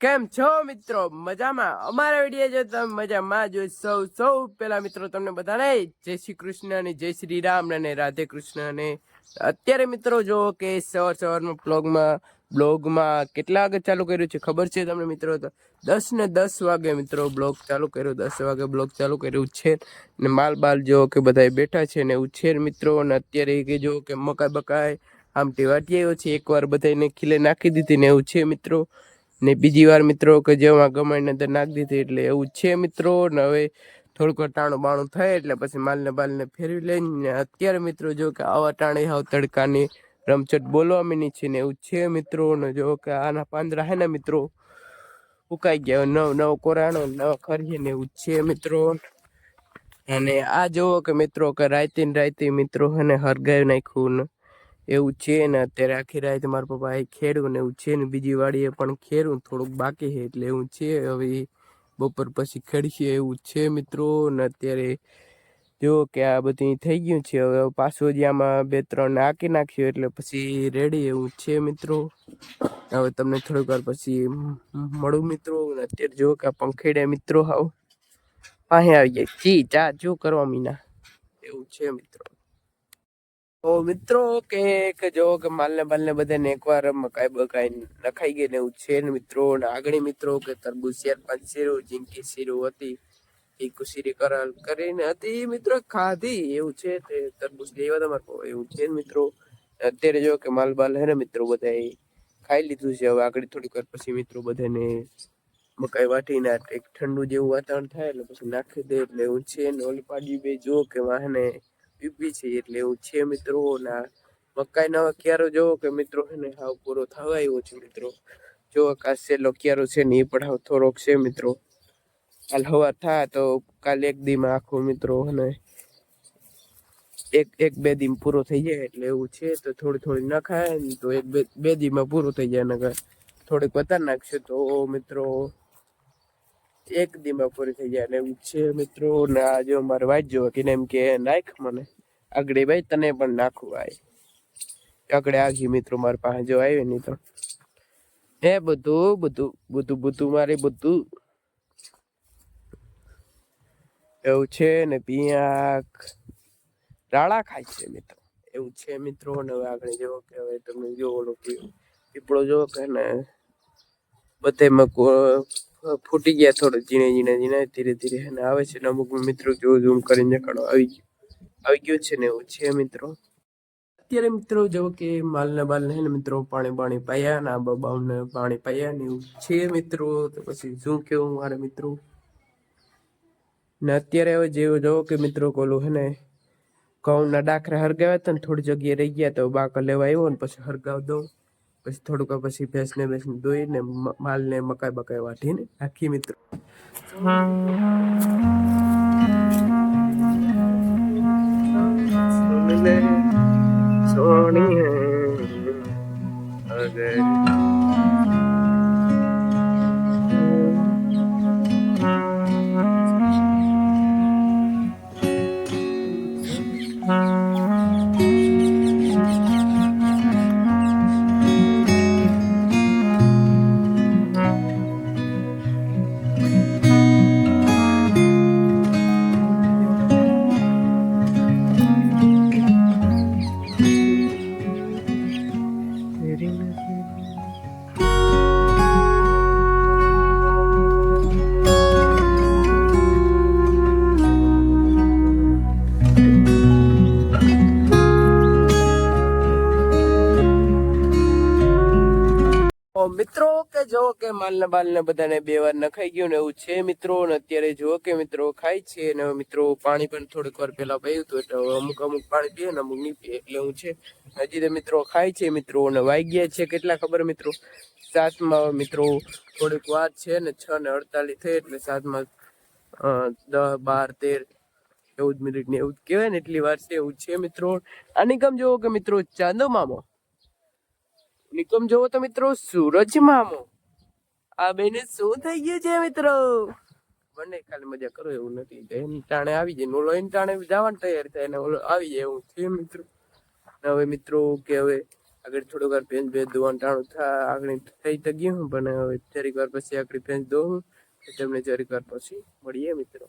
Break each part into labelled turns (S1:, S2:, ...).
S1: કેમ છો મિત્રો? મજામાં? અમારા વીડિયો જો તમે મજામાં જો સૌ સૌ પેલા મિત્રો તમને બધાને જય શ્રી કૃષ્ણ અને જય શ્રી રામ અને રાધે કૃષ્ણ અને અત્યારે મિત્રો જો કે સવાર સવારમાં બ્લોગમાં બ્લોગમાં કેટલા વાગે ચાલુ કર્યું છે ખબર છે તમને મિત્રો? તો દસ ને દસ વાગે મિત્રો બ્લોગ ચાલુ કર્યો, દસ વાગે બ્લોગ ચાલુ કર્યું, ઉછેર ને માલ બાલ જો કે બધા બેઠા છે ને ઉછેર મિત્રો અને અત્યારે કે જો કે મકાઈ બકાઈ આમ ટેવાટી આવ્યો છે, એકવાર બધાને ખીલે નાખી દીધી ને એવું છે મિત્રો ને બીજી વાર મિત્રો કે જેમાં ગમાઈને અંદર નાખી દીધી એટલે એવું છે મિત્રો. ને હવે થોડુંક ટાણું બાણું થાય એટલે પછી માલને બાલને ફેરવી લઈને અત્યારે મિત્રો જો કે આવા ટાણે હાવ તડકાની રમચટ બોલવા માંડી છે ને એવું છે મિત્રો. ને જો કે આના પાંદરા હે ને મિત્રો, ઉકાઈ ગયા નવ નવ કોરાણો નવ ખરીએ ને એવું છે મિત્રો. અને આ જોવો કે મિત્રો કે રાતે ને રાયતી મિત્રો હે ને હરગાવી નાખ્યું ને એવું છે ને, અત્યારે આખી રાત મારા પપ્પા એ ખેડું ને એવું છે ને, બીજી વાડીએ પણ ખેડું થોડુંક બાકી છે એટલે એવું છે. હવે બપોર પછી ખેડશે એવું છે મિત્રો, ને અત્યારે જો કે આ બધું થઈ ગયું છે. હવે પાછું હજી આમાં બે ત્રણ નાખી નાખ્યું એટલે પછી રેડી એવું છે મિત્રો. હવે તમને થોડીક વાર પછી મળું મિત્રો. ને અત્યારે જો કે આ પંખેડે મિત્રો હાવ પાસે આવી જાય. ચી ચા જો કરવા મીના. એવું છે મિત્રો. તો મિત્રો કે એક જો કે માલને બાલને બધાને એકવાર મકાઈ બકાઈ નખાઈ ગઈ ને એવું છે ને મિત્રો, ને આગળી મિત્રો કે તરબૂજ શેર પાંચ શેરો જીંકી શીરો હતી એ કુશીરી કરાલ કરીને હતી મિત્રો ખાધી, એવું છે તે તરબૂજ લેવા તમારે એવું છે ને મિત્રો. અત્યારે જો કે માલ બાલ હે ને મિત્રો બધા ખાઈ લીધું છે, હવે આગળ થોડીક વાર પછી મિત્રો બધાને મકાઈ વાટીને એક ઠંડુ જેવું વાતાવરણ થાય એટલે પછી નાખી દે એટલે એવું છે ને ઓલી પાડી બે જો કે વાહને પીપી છે એટલે એવું છે મિત્રો. ના મકાઈ નવા ક્યારો જોવો કે મિત્રો હે ને, હાવ પૂરો થવા આવ્યો છે મિત્રો. જો આ સેલો ક્યારો છે ને એ પણ હાવ થોડોક છે મિત્રો. કાલ હવા થાય તો કાલ એક દીમાં આખો મિત્રો હે એક એક બે દી પૂરો થઈ જાય એટલે એવું છે. તો થોડી થોડી ને તો એક બે બે દીમાં પૂરું થઈ જાય, નકર થોડીક વધારે નાખશે તો મિત્રો એક દીમાં પૂરી થઈ જાય. અને એવું મિત્રો, ને આ જો મારે વાંચ જો કે એમ કે, નાખ મને. આગળ ભાઈ તને પણ નાખવું આય આગળ આગી મિત્રો મારે પાસે, જો આવ્યો નહીં તો. એ બધું બધું બધું બધું મારે બધું. એવું છે ને પિયાક. રાળા ખાય છે મિત્રો. એવું છે મિત્રો, ને આગળ જેવો કે હવે તમે જો ઓલો પીપળો જો કે ને. બધે કો- ફૂટી ગયા થોડો, ઝીણે ઝીણે ઝીણે, ધીરે ધીરે અને આવે છે. ને અમુક મિત્રો જો ઝૂમ કરીને દેખાડો આવી ગયો. આવી ગયો છે ને એવું છે મિત્રો. અત્યારે મિત્રો જો કે માલને બાલને ને મિત્રો પાણી પાણી પાયા ને આ બબાવને પાણી પાયા ને એવું છે મિત્રો. તો પછી શું કેવું મારે મિત્રો? ને અત્યારે હવે જેવો જોવો કે મિત્રો કોલું હે ને ઘઉંના ડાખરા હરગાવ્યા હતા ને થોડી જગ્યાએ રહી ગયા તો બાકર લેવા આવ્યો ને પછી હરગાવ દઉં. પછી થોડુંક પછી ભેંસને ભેંસને ધોઈને માલને મકાઈ બકાઈ વાટીને આખી મિત્રો ઓ મિત્રો કે જો કે માલને બાલને બધાને બે વાર નખાઈ ગયું ને એવું છે મિત્રો ને અત્યારે જો કે મિત્રો ખાય છે ને મિત્રો પાણી પણ થોડીક વાર પહેલા પીયું હતું એટલે અમુક અમુક પાણી પીએ ને અમુક નહીં પીએ એટલે હું છે. હજી તો મિત્રો ખાય છે મિત્રો ને વાઈ ગયા છે કેટલા ખબર મિત્રો? સાતમાં મિત્રો થોડીક વાર છે ને છ ને અડતાલીસ થઈ એટલે સાતમાં દસ બાર, તેર ચૌદ મિનિટ ને એવું કહેવાય ને એટલી વાર છે એવું છે મિત્રો. આની કામ જોવો કે મિત્રો ચાંદો મામો નિકમ જોવો તો મિત્રો, સૂરજ મામો. આ બેને શું થઈ ગયું છે મિત્રો? મને ખાલી મજા કરો, એવું નથી. એમ ટાણે આવી જાય. ઓલો એમ ટાણે જવાનું તૈયાર થાય ને ઓલો આવી જાય એવું થયું મિત્રો. હવે મિત્રો, કે હવે આગળ થોડુંક વાર ભેંસ ભેજ દોવાનું ટાણું આગળ થઈ તો ગયું, પણ હવે જરીક વાર પછી આગળ દોઉં તો તમને જરીક વાર પછી મળીએ મિત્રો.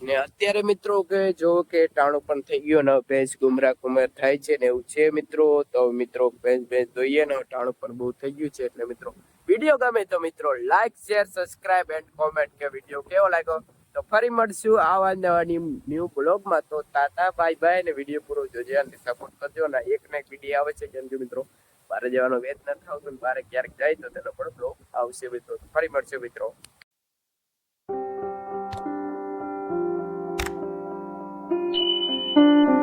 S1: ને અત્યારે મિત્રો કે જો કે ટાણું પણ થઈ ગયું ને ભેંસ ગુમરા કુમર થાય છે ને એવું છે મિત્રો, તો મિત્રો ભેંસ ભેંસ દોઈએ ને ટાણું પણ બહુ થઈ ગયું છે એટલે મિત્રો વીડિયો ગમે તો મિત્રો like share subscribe and comment કે વીડિયો કેવો લાગ્યો? તો ફરી મળશું આવા નવાની ન્યૂ બ્લોગમાં તો તાતા બાય બાય ને વીડિયો પૂરો જોજે અને સપોર્ટ કરજો ને એક ને એક વીડિયો આવે છે. કેમ કે મિત્રો બારે જવાનો વેત ન થાવ તો બારે ક્યારેક જાય તો તેનો પણ બ્લોગ આવશે મિત્રો. ફરી મળશે મિત્રો.